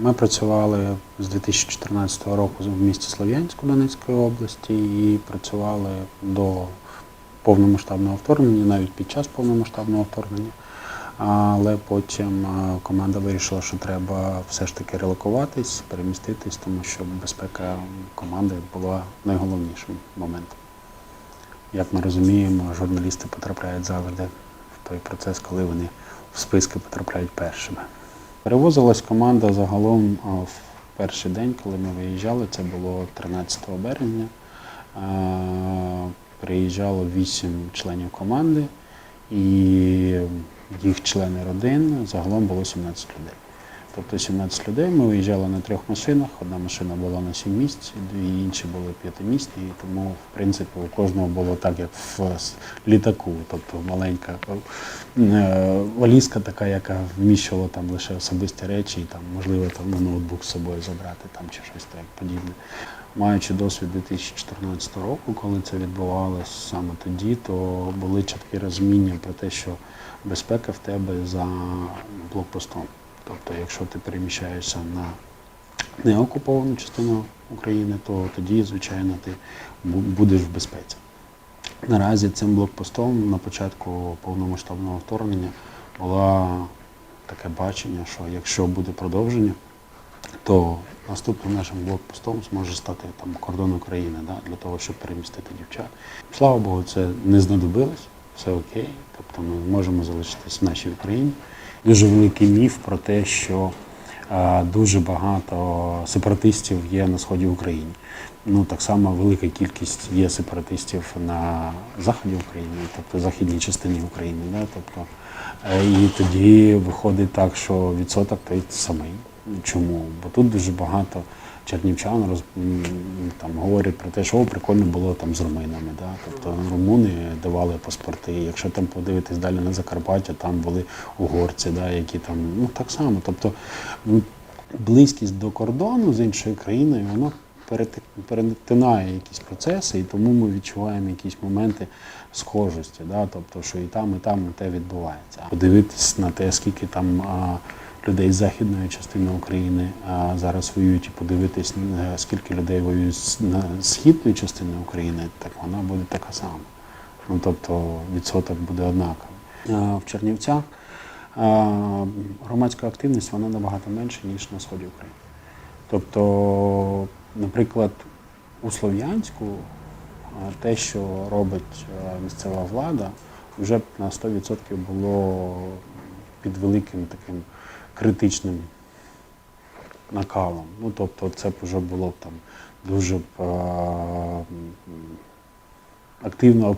Ми працювали з 2014 року в місті Слов'янську Донецької області і працювали до повномасштабного вторгнення, навіть під час повномасштабного вторгнення. Але потім команда вирішила, що треба все ж таки релокуватись, переміститись, тому що безпека команди була найголовнішим моментом. Як ми розуміємо, журналісти потрапляють завжди в той процес, коли вони в списки потрапляють першими. Перевозилась команда загалом в перший день, коли ми виїжджали, це було 13 березня. Приїжджало 8 членів команди і їх члени родин, загалом було 17 людей. Тобто 17 людей ми виїжджали на трьох машинах. Одна машина була на 7 місць, дві інші були п'ятимісні, і тому, в принципі, у кожного було так, як в літаку, тобто маленька е, валізка така, яка вміщувала там лише особисті речі, і там, можливо, там ну, ноутбук з собою забрати там, чи щось так подібне. Маючи досвід 2014 року, коли це відбувалося саме тоді, то були чіткі розуміння про те, що безпека в тебе за блокпостом. Тобто, якщо ти переміщаєшся на неокуповану частину України, то тоді, звичайно, ти будеш в безпеці. Наразі цим блокпостом на початку повномасштабного вторгнення було таке бачення, що якщо буде продовження, то наступним нашим блокпостом зможе стати там кордон України да, для того, щоб перемістити дівчат. Слава Богу, це не знадобилось, все окей. Тобто ми можемо залишитись в нашій Україні. Дуже великий міф про те, що е, дуже багато сепаратистів є на сході України. Ну так само велика кількість є сепаратистів на заході України, тобто західній частині України. Да? Тобто, е, і тоді виходить так, що відсоток той самий. Чому? Бо тут дуже багато чернівчан роз, там, говорять про те, що «О, прикольно було там з руминами. Да? Тобто румуни давали паспорти. Якщо там подивитись далі на Закарпаття, там були угорці, да, які там ну так само. Тобто близькість до кордону з іншою країною, воно перети- перетинає якісь процеси, і тому ми відчуваємо якісь моменти схожості. Да? Тобто, що і там, і там те відбувається. Подивитись на те, скільки там а, людей з західної частини України а, зараз воюють, і подивитись, е, скільки людей воюють з східної частини України, так вона буде така сама. Ну, тобто відсоток буде однаковий. В Чернівцях громадська активність вона набагато менша, ніж на сході України. Тобто, наприклад, у Слов'янську те, що робить е, місцева влада, вже на 100% було під великим таким критичним накалом. Ну, тобто, це б вже було б там дуже б е, активно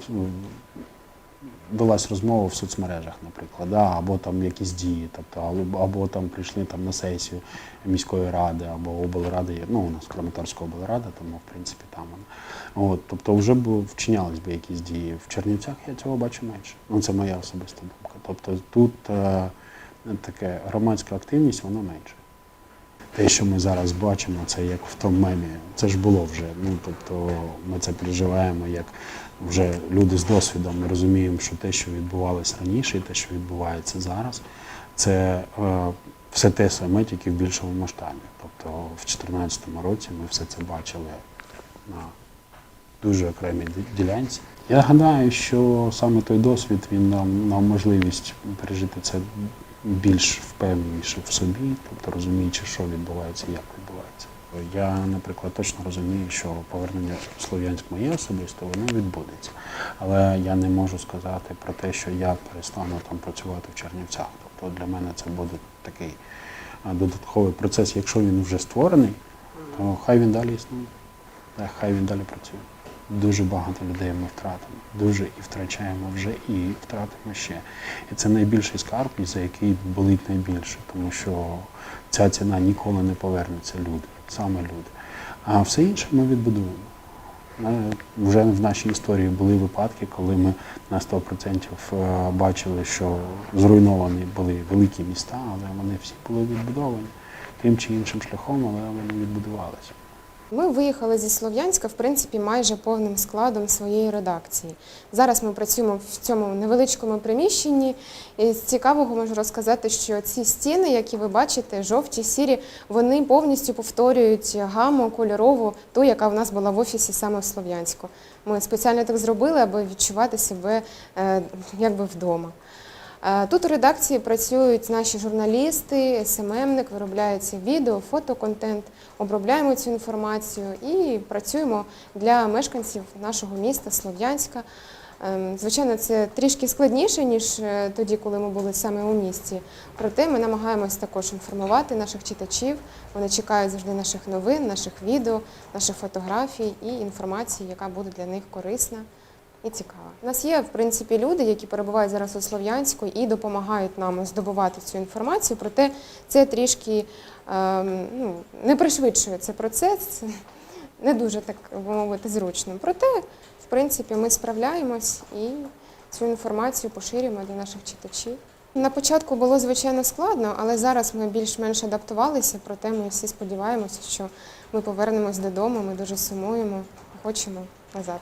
велась розмова в соцмережах, наприклад, да, або там якісь дії, тобто, або, там прийшли там на сесію міської ради, або облради, ну у нас Краматорська облрада, тому в принципі там вона. От, тобто вже б вчинялись би якісь дії. В Чернівцях я цього бачу менше. Ну це моя особиста думка. Тобто тут е, таке громадська активність, вона менше. Те, що ми зараз бачимо, це як в тому мемі. Це ж було вже. Ну тобто ми це переживаємо як вже люди з досвідом. Ми розуміємо, що те, що відбувалося раніше, і те, що відбувається зараз, це е, все те саме, тільки в більшому масштабі. Тобто в 2014 році ми все це бачили на дуже окремій ділянці. Я гадаю, що саме той досвід він нам нам можливість пережити це більш впевненіше в собі, тобто розуміючи, що відбувається і як відбувається. Я, наприклад, точно розумію, що повернення в Слов'янськ моє особисто, воно відбудеться. Але я не можу сказати про те, що я перестану там працювати в Чернівцях. Тобто для мене це буде такий додатковий процес. Якщо він вже створений, то хай він далі існує. Хай він далі працює. Дуже багато людей ми втратимо. Дуже і втрачаємо вже, і втратимо ще. І це найбільший скарб, за який болить найбільше, тому що ця ціна ніколи не повернеться люди, саме люди. А все інше ми відбудуємо. Вже в нашій історії були випадки, коли ми на 100% е, бачили, що зруйновані були великі міста, але вони всі були відбудовані тим чи іншим шляхом, але вони відбудувалися. Ми виїхали зі Слов'янська, в принципі, майже повним складом своєї редакції. Зараз ми працюємо в цьому невеличкому приміщенні. І з цікавого можу розказати, що ці стіни, які ви бачите, жовті, сірі, вони повністю повторюють гаму кольорову, ту, яка в нас була в офісі саме в Слов'янську. Ми спеціально так зробили, аби відчувати себе е, якби вдома. Е, Тут у редакції працюють наші журналісти, СММник, виробляється відео, фотоконтент, обробляємо цю інформацію і працюємо для мешканців нашого міста Слов'янська. Ем, Звичайно, це трішки складніше, ніж е, тоді, коли ми були саме у місті. Проте ми намагаємось також інформувати наших читачів. Вони чекають завжди наших новин, наших відео, наших фотографій і інформації, яка буде для них корисна і цікава. У нас є в принципі люди, які перебувають зараз у Слов'янську і допомагають нам здобувати цю інформацію. Проте це трішки ем, ну, не пришвидшує цей процес, це не дуже так би мовити зручно. Проте, в принципі, ми справляємось і цю інформацію поширюємо для наших читачів. На початку було звичайно складно, але зараз ми більш-менш адаптувалися. Проте ми всі сподіваємося, що ми повернемось додому. Ми дуже сумуємо, хочемо назад.